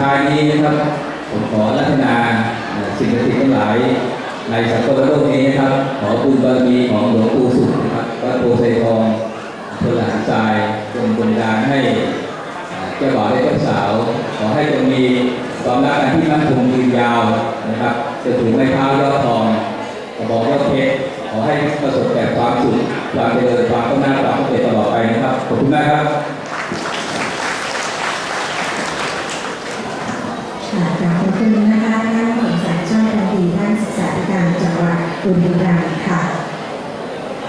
ท้ายนี้นะครับ ผมขอรัตนาสิ่งศักดิ์สิทธิ์ทั้งหลาย ในสังคมโลกนี้นะครับ ขอบุญบารมีของหลวงปู่สุขนะครับวัดโพไซทองอำเภอหลานทรายจงบันดาลให้เอ่อเจ้าบ่าวและเจ้าสาว ขอให้จงมีความรักกันที่มั่นคงยืนยาวนะครับจะถึงไม้เท้ายอดทองกระบอกยอดเพชรขอให้ประสบแต่ความสุขความเจริญความก้าวหน้าความสำเร็จตลอดไปนะครับขอบคุณมากครับ ค่ะขอบคุณนะคะท่านสมศักดิ์ช่องทันทีท่านศึกษาธิการจังหวัดบุรีรัมย์ค่ะ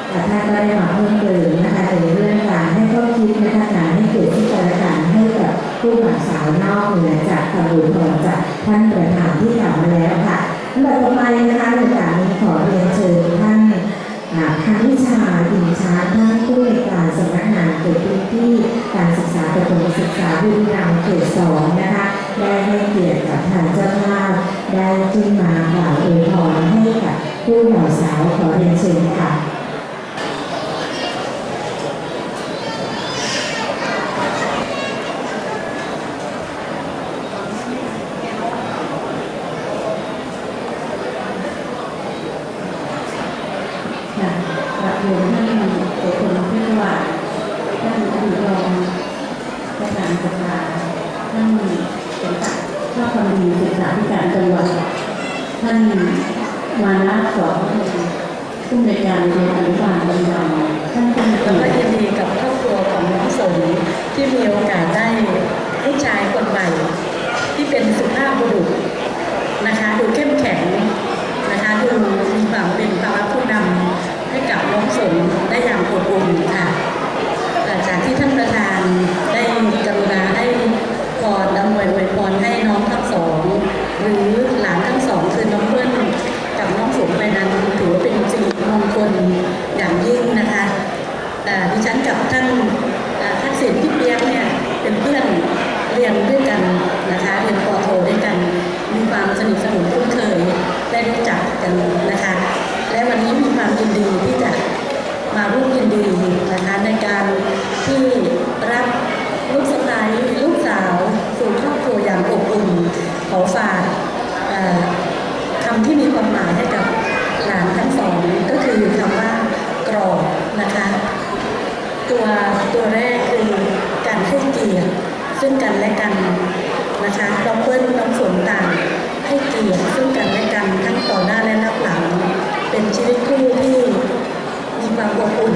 และท่านก็ได้มาเพิ่มเติมนะคะในเรื่องการให้ข้อคิดนะคะการให้เกียรติซึ่งกันและกันให้กับผู้บ่าวสาวนอกเหนือจากตำรวจพรจากท่านประธานที่กล่าวมาแล้วค่ะลำดับต่อไปนะคะในการนี้ขอเรียนเชิญท่าน อ่าคณวิชาอินชาร์ท่านผู้ในวยการสำนักงานเขตพื้นที่การศึกษาประถมศึกษาบุรีรัมย์เขตสองนะคะ ได้ให้เกียรติกับทางเจ้าภาพได้ขึ้นมากล่าวอวยพรให้กับผู้บ่าวสาวขอเรียนเชิญค่ะ ค่ะ กราบเรียนท่านเอกพลพิศวาท่านอดีตรองประธานสภาท่านสมศักดิ์ชอบความดีศึกษาธิการจังหวัดท่านมานะสอนผู้ในการเรียนอนุบาลบางบางท่านผู้ในวยแล้วก็ยินดีกับครอบครัวของน้องสนที่มีโอกาสได้ลูกชายคนใหม่ที่เป็นสุภาพบุรุษนะคะดูเข้มแข็งนะคะดูมีความเป็นภาวะผู้นำให้กับน้องสนได้อย่างอบอุ่นค่ะจากที่ท่านประธานได้กรุณาให้พรอำวยอวยพรให้น้องทั้งสอง หรือหลานทั้งสองคือน้องเพื่อนกับน้องสมไปนั้นถือว่าเป็นสิริมงคลอย่างยิ่งนะคะเอ่ดิฉันกับท่านเอ่อทักษิณพี่เปียกเนี่ยเป็นเพื่อนเรียนด้วยกันนะคะเรียนปอโทด้วยกันมีความสนิทสนมคุ้นเคยได้รู้จักกันนะคะ และวันนี้มีความยินดีที่จะมาร่วมยินดีนะคะในการที่รับลูกสะใภ้ลูกสาวสู่ครอบครัวอย่างอบอุ่นขอฝากเอ่อคำที่มีความหมายให้กับหลานทั้งสองก็คือคำว่ากรอบนะคะตัวตัวแรกคือการให้เกียรติซึ่งกันและกันนะคะน้องเปิ้ลน้องฝนต่างให้เกียรติซึ่งกันและกันทั้งต่อหน้าและรับหลัง เป็นชีวิตคู่ที่มีความ อบอุ่น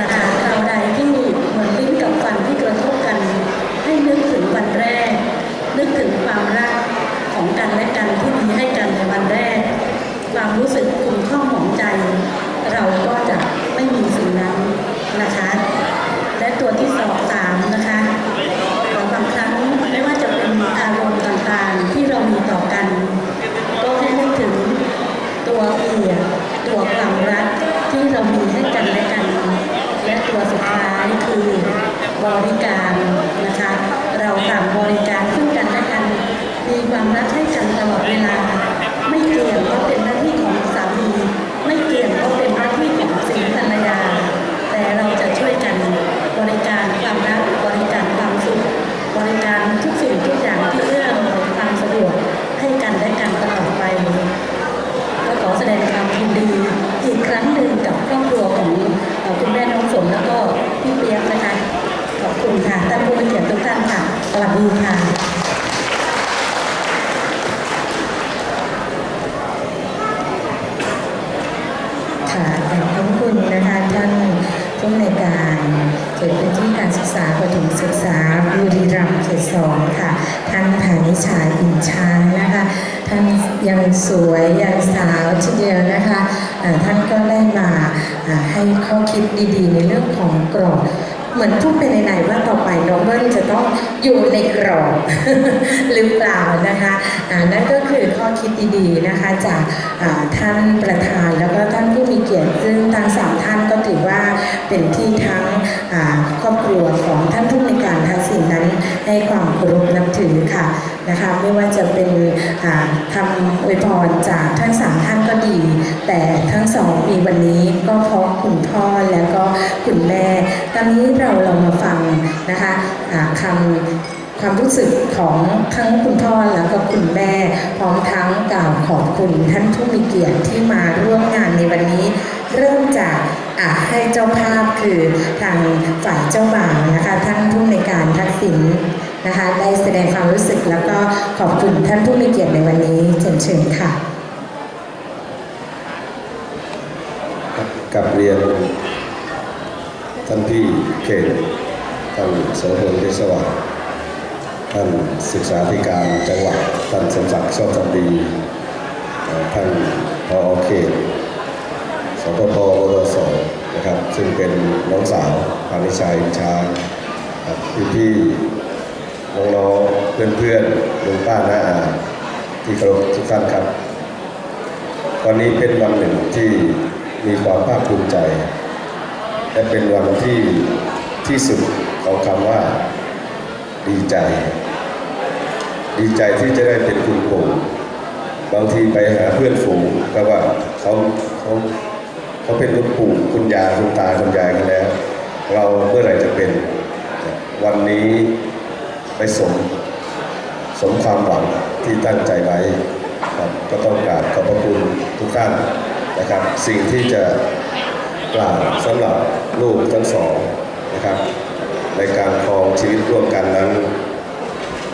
นะคะคราวใดที่เหมือนลิ้นกับฟันที่กระทบกัน ให้นึกถึงวันแรก นึกถึงความรักของกันและกันที่มีให้กันในวันแรก ความรู้สึกคุณข้องหมองใจ เราก็จะไม่มีสิ่งนั้นนะคะ และตัวที่สองสามนะคะบางครั้งไม่ว่าจะเป็นอารมณ์ต่างๆ ที่เรามีต่อกัน ก็ให้นึกถึงตัวเกียรติตัวความรักที่เรามีให้กันและกัน และตัวสุดท้ายคือ บริการนะคะ เราต่างบริการซึ่งกันและกันมีความรักให้กันตลอดเวลา ไม่เกี่ยงว่าเสวัสดีค่ะ ค่ะขอบคุณนะคะท่านผู้อำนการเขตพื้นที่การศึกษาประถมศึกษาบุรีรัมย์เขตสองค่ะ ท่านพานิชาอินช้างนะคะ ท่านยังสวยยังสาวทีเดียวนะคะ ท่านก็ได้มาอ่าให้ข้อคิดดีๆ ในเรื่องของกรอบ เหมือนพูดไปไหนๆว่าต่อไปน้องเบิ้ลจะต้องอยู่ในกรอบหรือเปล่านะคะนั่นก็คือข้อคิดดีๆนะคะจากท่านประธานแล้วก็ท่านผู้มีเกียรติซึ่งทั้งสามท่านก็ถือว่าเป็นที่ทั้งครอบครัวของท่านผู้ในการทักษิณนั้นให้ความเคารพนับถือค่ะนะคะไม่ว่าจะเป็นอ่าคำอวยพรจากทั้งสามท่านก็ดี แต่ทั้งสองมีวันนี้ก็เพราะคุณพ่อแล้วก็คุณแม่ตอนนี้เราเรามาฟังนะคะคำความรู้สึกของทั้งคุณพ่อแล้วก็คุณแม่ พร้อมทั้งกล่าวขอบคุณท่านผู้มีเกียรติที่มาร่วมงานในวันนี้ เริ่มจากให้เจ้าภาพคือทางฝ่ายเจ้าบ่าวนะคะท่านผู้ในการทักษิณนะคะได้แสดงความรู้สึกแล้วก็ขอบคุณท่านผู้มีเกียรติในวันนี้เชิญเชิญค่ะกับเรียน ท่านพี่เขตท่านโสพลเทศวัสดิ์ท่านศึกษาธิการจังหวัดท่านสมศักดิ์ชอบทำดีท่านพอเขตสปปวรสนะครับซึ่งเป็นน้องสาวพานิชัยชาครับพี่น้องๆเพื่อนๆลุงป้าน้าอาที่เคารพทุกท่านครับ วันนี้เป็นวันหนึ่งที่มีความภาคภูมิใจ และเป็นวันที่ที่สุดของคำว่าดีใจ ดีใจที่จะได้เป็นคุณปู่บางทีไปหาเพื่อนฝูงก็ว่าเขาเขาเขาเป็นคุณปู่คุณยาคุณตาคุณยายกันแล้ว เราเมื่อไหร่จะเป็น วันนี้ไปสมสมความหวังที่ตั้งใจไว้ก็ต้องกราบขอบพระคุณทุกท่านนะครับ สิ่งที่จะ กล่าวสำหรับลูกทั้งสองนะครับ ในการครองชีวิตร่วมกันนั้น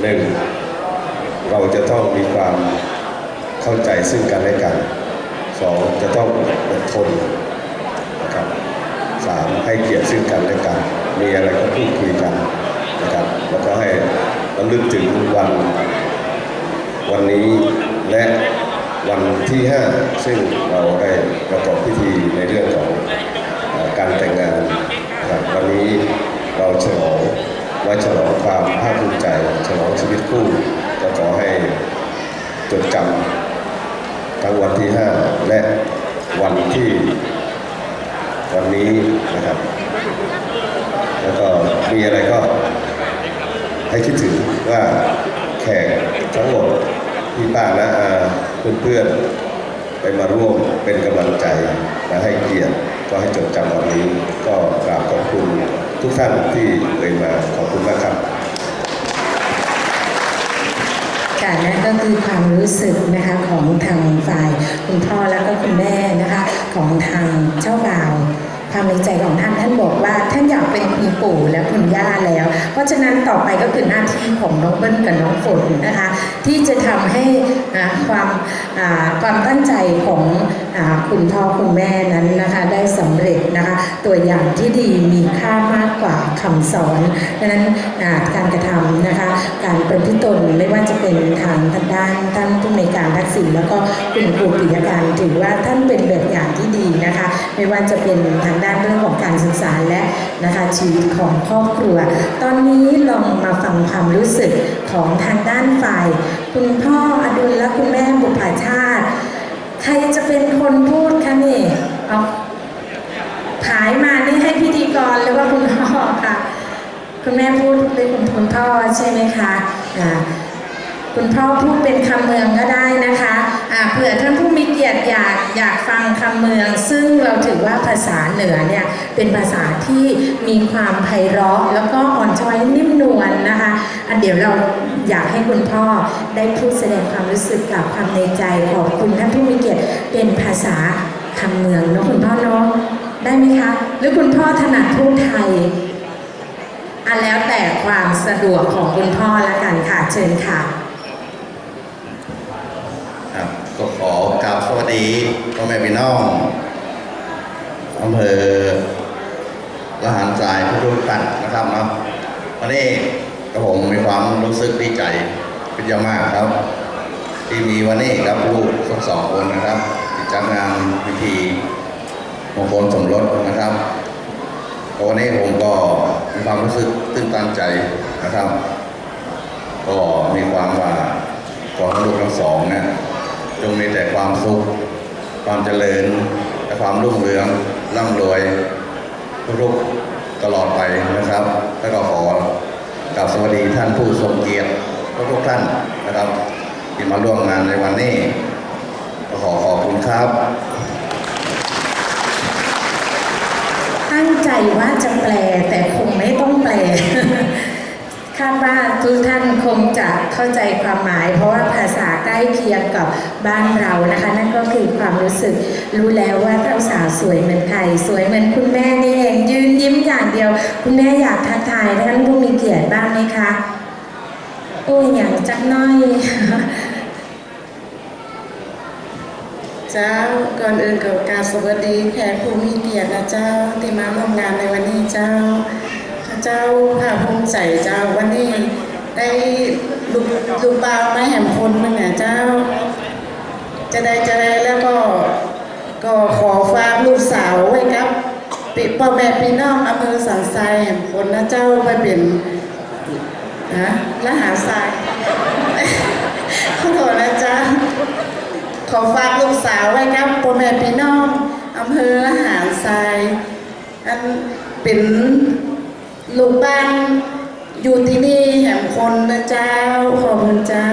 หนึ่งเราจะต้องมีความเข้าใจซึ่งกันและกันสองจะต้องอดทนนะครับสามให้เกียรติซึ่งกันและกัน มีอะไรก็พูดคุยกันนะครับ แล้วก็ให้ระลึกถึงวันวันนี้และ วันที่ 5 ซึ่งเราได้ประกอบพิธีในเรื่องของอการแต่งงานนะครับวันนี้เราฉลองและฉลองความภาคภูมิใจฉลองชีวิตคู่ก็ขอให้จดจำทั้งวันที่ 5 และวันที่วันนี้นะครับ แล้วก็มีอะไรก็ให้คิดถึงว่าแขกทั้งหมดพี่ป้านะอา เพื่อนๆไปมาร่วมเป็นกำลังใจและให้เกียรติก็ให้จดจำวันนี้ ก็กราบขอบคุณทุกท่านที่เคยมาขอบคุณมากครับค่ะนั่นก็คือความรู้สึกนะคะของทางฝ่ายคุณพ่อแล้วก็คุณแม่นะคะของทางเจ้าบ่าว ความในใจของท่านท่านบอกว่าท่านอยากเป็นคุณปู่และคุณย่าแล้ว เพราะฉะนั้นต่อไปก็คือหน้าที่ของน้องเบิ้ลกับน้องฝนนะคะ ที่จะทำให้ความความตั้งใจของ คุณพ่อคุณแม่นั้นนะคะได้สำเร็จนะคะตัวอย่างที่ดีมีค่ามากกว่าคำสอนดังนั้นการกระทำนะคะการประพฤติตนไม่ว่าจะเป็นทางทางด้านท่านผู้ในการทักษิณแล้วก็คุณครูปิยการถือว่าท่านเป็นแบบอย่างที่ดีนะคะ ไม่ว่าจะเป็นทางด้านเรื่องของการศึกษาและนะคะชีวิตของครอบครัว ตอนนี้ลองมาฟังความรู้สึกของทางด้านฝ่าย คุณพ่ออดุลและคุณแม่บุภาชาติ ใครจะเป็นคนพูดคะนี่เอาผายมานี่ให้พิธีกรหรือว่าคุณพ่อค่ะ คุณแม่พูดเป็นคุณคุณพ่อใช่ไหมคะคุณพ่อพูดเป็นคำเมืองก็ได้นะคะ เผื่อท่านผู้มีเกียรติอยากอยากฟังคำเมือง ซึ่งเราถือว่าภาษาเหนือเนี่ยเป็นภาษาที่มีความไพเราะแล้วก็อ่อนช้อยนิ่มนวลนะคะ อันเดี๋ยวเราอยากให้คุณพ่อได้พูดแสดงความรู้สึกกับความในใจขอบคุณท่านผู้มีเกียรติเป็นภาษาคำเมืองเนาะคุณพ่อเนาะได้ไหมคะ หรือคุณพ่อถนัดพูดไทยอันแล้วแต่ความสะดวกของคุณพ่อละกันค่ะ เชิญค่ะ ครับก็ขอกราบสวัส ดีพ่อแม่พี่น้องอำเภอละหารทรายทุกท่านนะครับเนาะวันนี้ก็ผมมีความรู้สึกดีใจเป็นอย่างมากครับ ที่มีวันนี้ครับลูกทั้งสองคนนะครับที่จัดงานพิธีมงคลสมรสนะครับก็วันนี้ผมก็มีความรู้สึกตื้นตันใจนะครับ ก็มีความว่าขอให้ลูกทั้งสองเนะจงมีแต่ความสุข ความเจริญและความรุ่งเรืองร่ำรวยทุกๆตลอดไปนะครับ แล้วก็ขอกราบสวัสดีท่านผู้ทรงเกียรติทุกท่านนะครับที่มาร่วมงานในวันนี้ก็ขอขอบคุณครับ ตั้งใจว่าจะแปลแต่คงไม่ต้องแปล คาดว่าทุกท่านคงจะเข้าใจความหมาย เพราะว่าภาษาใกล้เคียงกับบ้านเรานะคะ นั่นก็คือความรู้สึกรู้แล้วว่าเจ้าสาวสวยเหมือนใครสวยเหมือนคุณแม่นี่เองยืนยิ้มอย่างเดียว คุณแม่อยากทักทายท่านผู้มีเกียรติบ้างไหมคะโอ้ยอย่างจักน้อยเจ้าก่อนอื่นกับการสวัสดีแขกผู้มีเกียรตินะเจ้าที่มาร่วมงานในวันนี้เจ้า เจ้าภาคภูมิใจเจ้าวันนี้ได้ลูกลูกบ่าวมาแหมคนหนึงเนี่ยเจ้า จะได้จะได้แล้วก็ก็ขอฝากลูกสาวไว้ครับปิพ่อแม่พี่น้องอำเภอสันทรายแห่งคนนะเจ้าไปเป็นนะละหาทรายขอโทษนะจ๊ะขอฝากลูกสาวไว้ครับพ่อแม่พี่น้องอำเภอละหาทรายอันเป็น ลูกบ้านอยู่ที่นี่แห่งคนนะเจ้า ขอบคุณเจ้า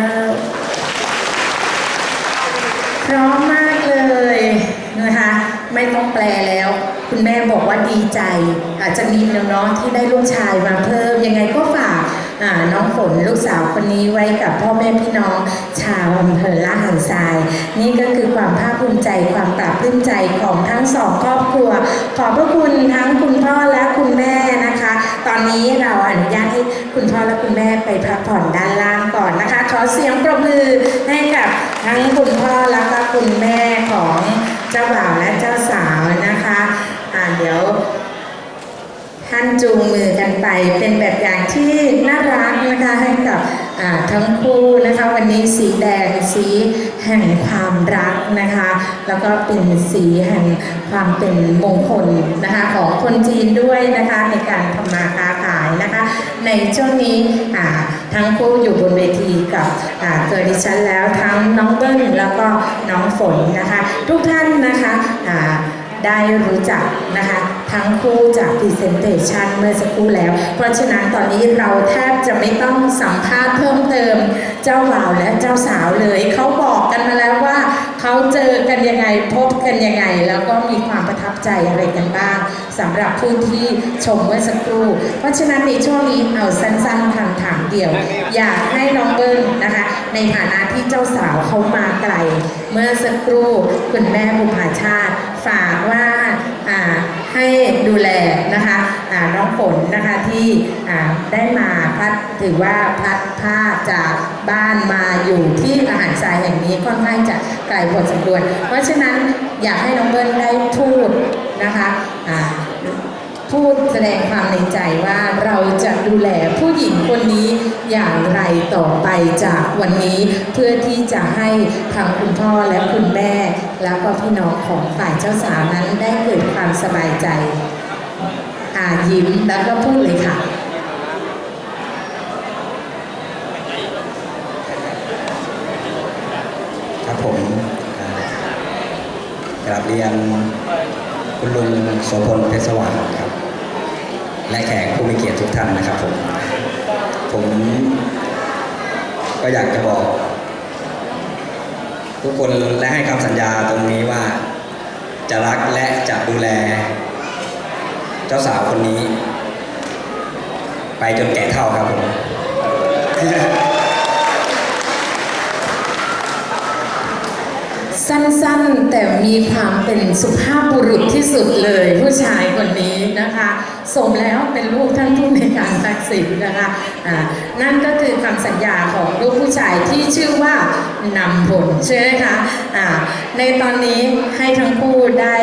พร้อมมากเลยนะคะไม่ต้องแปลแล้ว คุณแม่บอกว่าดีใจ อาจจะมีน้องๆที่ได้ลูกชายมาเพิ่มยังไงก็ฝากอ่า น้องฝนลูกสาวคนนี้ไว้กับพ่อแม่พี่น้อง ชาวอำเภอละหารทราย นี่ก็คือความภาคภูมิใจความปราบปลื้มใจของทั้งสองครอบครัว ขอบพระคุณทั้งคุณพ่อและคุณแม่นะคะ ตอนนี้เราอนุญาตให้คุณพ่อและคุณแม่ไปพักผ่อนด้านล่างก่อนนะคะ ขอเสียงปรบมือให้กับทั้งคุณพ่อและก็คุณแม่ของเจ้าบ่าวและเจ้าสาวนะคะอ่าเดี๋ยว ท่านจูงมือกันไปเป็นแบบอย่างที่น่ารักนะคะให้กับทั้งคู่นะคะวันนี้สีแดงสีแห่งความรักนะคะ แล้วก็เป็นสีแห่งความเป็นมงคลนะคะของคนจีนด้วยนะคะในการทำมาค้าขายนะคะ ในช่วงนี้ทั้งคู่อยู่บนเวทีกับเกิดดิฉันแล้วทั้งน้องเบิ้ลแล้วก็น้องฝนนะคะ ทุกท่านนะคะได้รู้จักนะคะ ทั้งคู่จาก Presentation เมื่อสักครู่แล้ว เพราะฉะนั้นตอนนี้เราแทบจะไม่ต้องสัมภาษณ์เพิ่มเติม เจ้าบ่าวและเจ้าสาวเลย เขาบอกกันมาแล้วว่า เขาเจอกันยังไงพบกันยังไง แล้วก็มีความประทับใจอะไรกันบ้างสำหรับผู้ที่ชมเมื่อสักครู่ เพราะฉะนั้นในช่วงนี้เอาสั้นๆคำถามเดียว อยากให้น้องเบิ้ลนะคะ ในฐานะที่เจ้าสาวเขามาไกล เมื่อสักครู่คุณแม่บุภาชาติฝากว่าอ่า ให้ดูแลนะคะน้องฝนนะคะที่ได้มาพัดถือว่าพัดพาจากบ้านมาอยู่ที่อาหารทรายแห่งนี้ค่อนข้างจะไกลพอสมควรเพราะฉะนั้นอยากให้น้องเบิ้ลได้พูดนะคะอ่า พูดแสดงความในใจว่าเราจะดูแลผู้หญิงคนนี้อย่างไรต่อไปจากวันนี้ เพื่อที่จะให้ทางคุณพ่อและคุณแม่ แล้วก็พี่น้องของฝ่ายเจ้าสาวนั้นได้เกิดความสบายใจอายิ้มแล้วก็พูดเลยค่ะครับผมกราบเรียนคุณลุงโสพลเพชรสว่างครับ และแขกผู้มีเกียรติทุกท่านนะครับผม ผมก็อยากจะบอก ทุกคนและให้คำสัญญาตรงนี้ว่า จะรักและจะดูแล เจ้าสาวคนนี้ ไปจนแก่เท่าครับผมสั้นๆ แต่มีความเป็นสุภาพบุรุษที่สุดเลย ผู้ชายคน นะคะ สมแล้วเป็นลูกท่านผู้ในการทักษิณนะคะอ่านั่นก็คือคำสัญญาของลูกผู้ชายที่ชื่อว่านำผลใช่ไหมคะอ่าในตอนนี้ให้ทั้งคู่ได้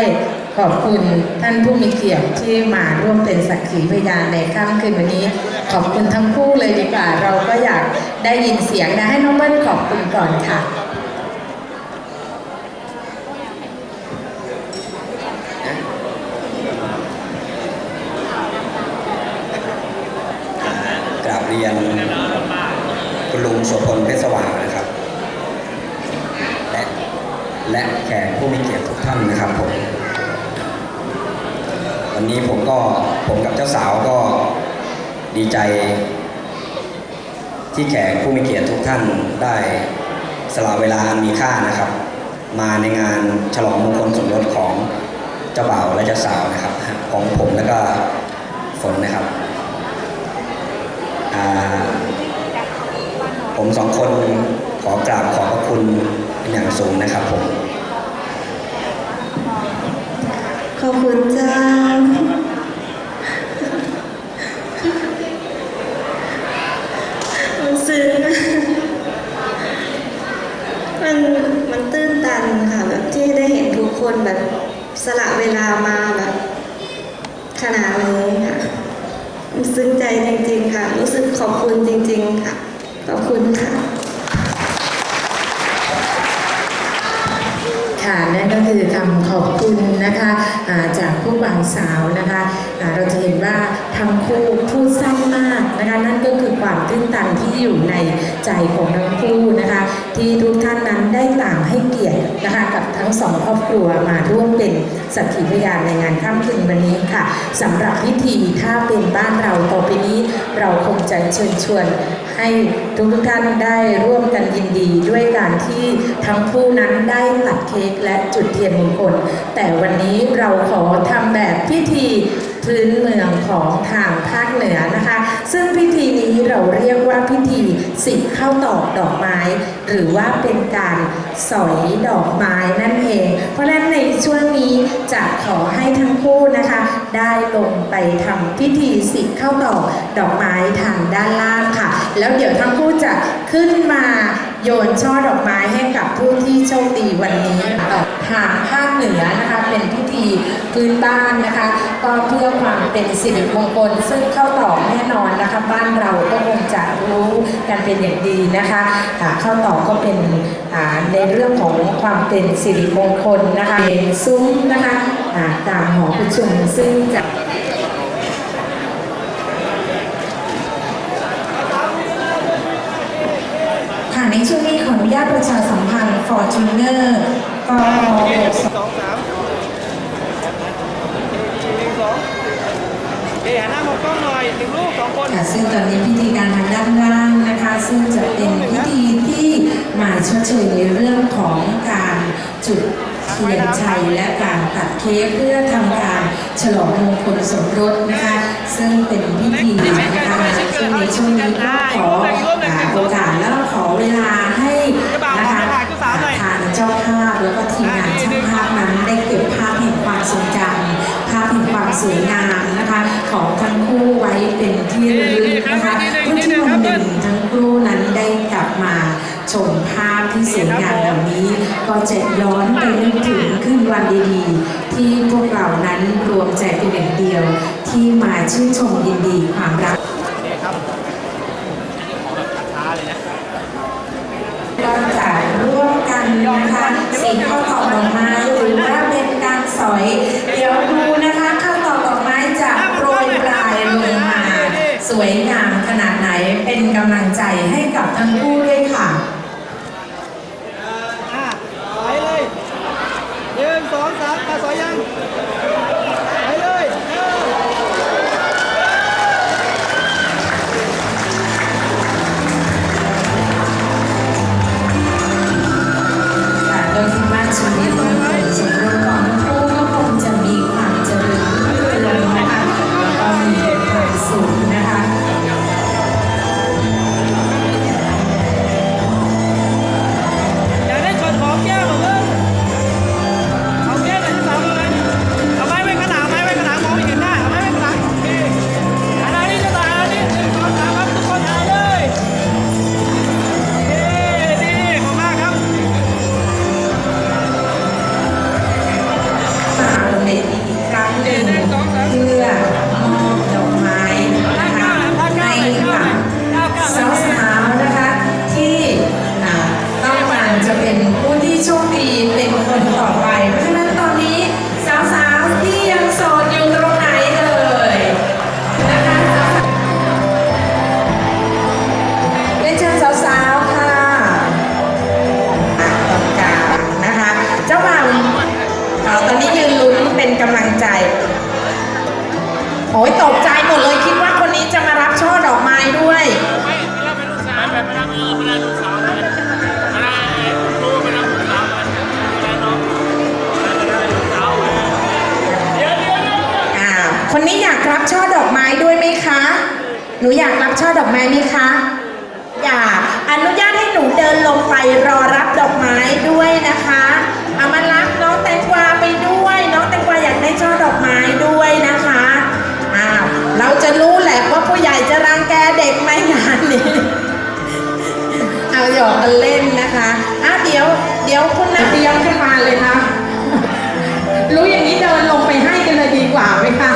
ขอบคุณท่านผู้มีเกียรติที่มาร่วมเป็นสักขีพยานในค่ำคืนวันนี้ ขอบคุณทั้งคู่เลยดีกว่า เราก็อยากได้ยินเสียงนะให้น้องเบิ้ลขอบคุณก่อนค่ะ กราบเรียนคุณลุงโสพลเพชรสว่างนะครับ และ และแขกผู้มีเกียรติทุกท่านนะครับผม วันนี้ผมก็ผมกับเจ้าสาวก็ดีใจ ที่แขกผู้มีเกียรติทุกท่านได้สละเวลามีค่านะครับ มาในงานฉลองมงคลสมรสของเจ้าบ่าวและเจ้าสาวนะครับ ของผมและก็ฝนนะครับผมสองคนขอกราบขอบพระคุณเป็นอย่างสูงนะครับผม ขอบคุณเจ้า มันซึ้งมันมันตื้นตันค่ะแบบที่ได้เห็นทุกคนแบบสละเวลามาแบบขนาดนี้ค่ะมันซึ้งใจจริง ๆ ค่ะ รู้สึกขอบคุณจริง ๆ ค่ะ ขอบคุณค่ะค่ะนั่นก็คือคำขอบคุณนะคะ จากผู้บ่าวสาวนะคะ เราจะเห็นว่าทั้งคู่พูดสั้นมากนะคะนั่นก็คือความตื้นตันที่อยู่ในใจของทั้งคู่นะคะ ที่ทุกท่านนั้นได้ต่างให้เกียรตินะคะกับทั้งสองครอบครัวมาร่วมเป็นสักขีพยานในงานค่ำคืนวันนี้ค่ะสำหรับพิธีถ้าเป็นบ้านเราต่อไปนี้ เราคงจะเชิญชวนให้ทุกทุกท่านได้ร่วมกันยินดีด้วยการที่ทั้งคู่นั้นได้ตัดเค้กและจุดเทียนมงคลแต่วันนี้เราขอทำแบบพิธี พื้นเมืองของทางภาคเหนือนะคะ ซึ่งพิธีนี้เราเรียกว่าพิธีสิข้าวตอกดอกไม้ หรือว่าเป็นการสอยดอกไม้นั่นเอง เพราะฉะนั้นในช่วงนี้จะขอให้ทั้งคู่นะคะ ได้ลงไปทำพิธีสิข้าวตอกดอกไม้ทางด้านล่างค่ะ แล้วเดี๋ยวทั้งคู่จะขึ้นมา โยนช่อดอกไม้ให้กับผู้ที่โชคดีวันนี้ทางภาคเหนือนะคะเป็นพิธีพื้นบ้านนะคะ ก็เพื่อความเป็นสิริมงคลซึ่งเข้าต่อแน่นอนนะคะ บ้านเราก็คงจะรู้กันเป็นอย่างดีนะคะเข้าต่อก็เป็นในเรื่องของความเป็นสิริมงคลนะคะเป็นซุ้มนะคะตามหอประชุมซึ่งจะในช่วงนี้ขออนุญาต ประชาสัมพันธ์ Fortuner ก็สองสามหนึ่งสองเอ๋หันหน้ามองกล้องหน่อยหนึ่งลูกสองคนค่ะซึ่งตอนนี้พิธีการทางด้านล่างนะคะ ซึ่งจะเป็นพิธีที่มาชดเชยในเรื่องของการจุดเทียนชัยและการตัดเค้กเพื่อทำการฉลองมงคลสมรสนะคะ ซึ่งเป็นพิธีนะคะซึ่งในช่วงนี้ก็ขอโอกาสแล้วขอเวลาให้นะคะทางเจ้าภาพแล้วก็ทีมงานช่างภาพนั้นได้เก็บภาพแห่งความทรงจำภาพแห่งความสวยงามนะคะของทั้งคู่ไว้เป็นที่ระลึกนะคะเพื่อที่วันหนึ่งทั้งคู่นั้นได้กลับมาชมภาพที่สวยงามเหล่านี้ก็จะย้อนไปนึกถึงคืนวันดีๆ ที่พวกเรานั้นรวมใจเป็นหนึ่งเดียว ที่มาชื่นชมยินดีความรักก็จะร่วมกันนะคะสีข้าวตอกดอกไม้หรือว่าเป็นการสอย เดี๋ยวดูนะคะข้าวตอกดอกไม้จะโปรยปลายลงมา สวยงามขนาดไหนเป็นกำลังใจให้กับทั้งคู่ เดี๋ยวคุณนักเตรียมขึ้นมาเลยนะ รู้อย่างนี้เดินลงไปให้กันเลยดีกว่าไหมคะ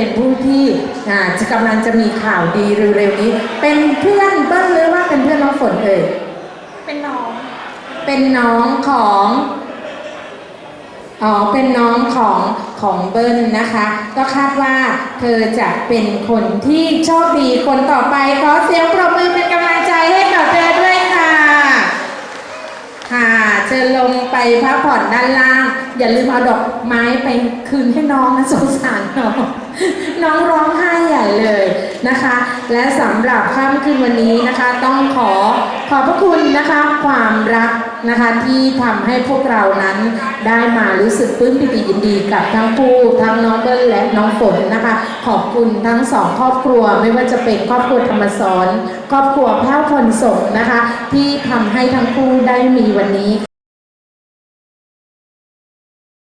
เป็นผู้ที่อ่าจะกำลังจะมีข่าวดีเร็วๆนี้ เป็นเพื่อนเบิ้ลหรือว่าเป็นเพื่อนน้องฝนเอ่ยเป็นน้อง เป็นน้องของอ๋อเป็นน้องของของเบิ้ลนะคะ ก็คาดว่าเธอจะเป็นคนที่โชคดีคนต่อไปขอเสียงปรบมือเป็นกำลังใจให้กับเธอด้วยค่ะค่ะเชิญลงไปพักผ่อนด้านล่าง อย่าลืมเอาดอกไม้ไปคืนให้น้องนะสงสารน้อง น้องร้องไห้ใหญ่เลยนะคะ และสำหรับค่ำคืนวันนี้นะคะ ต้องขอขอบพระคุณนะคะ ความรักนะคะที่ทำให้พวกเรานั้นได้มารู้สึกปลื้มปิติยินดีกับทั้งคู่ทั้งน้องเบิ้ลและน้องฝนนะคะ ขอบคุณทั้งสองครอบครัวไม่ว่าจะเป็นครอบครัวธรรมสอนครอบครัวแพ้วพลสงนะคะ ที่ทำให้ทั้งคู่ได้มีวันนี้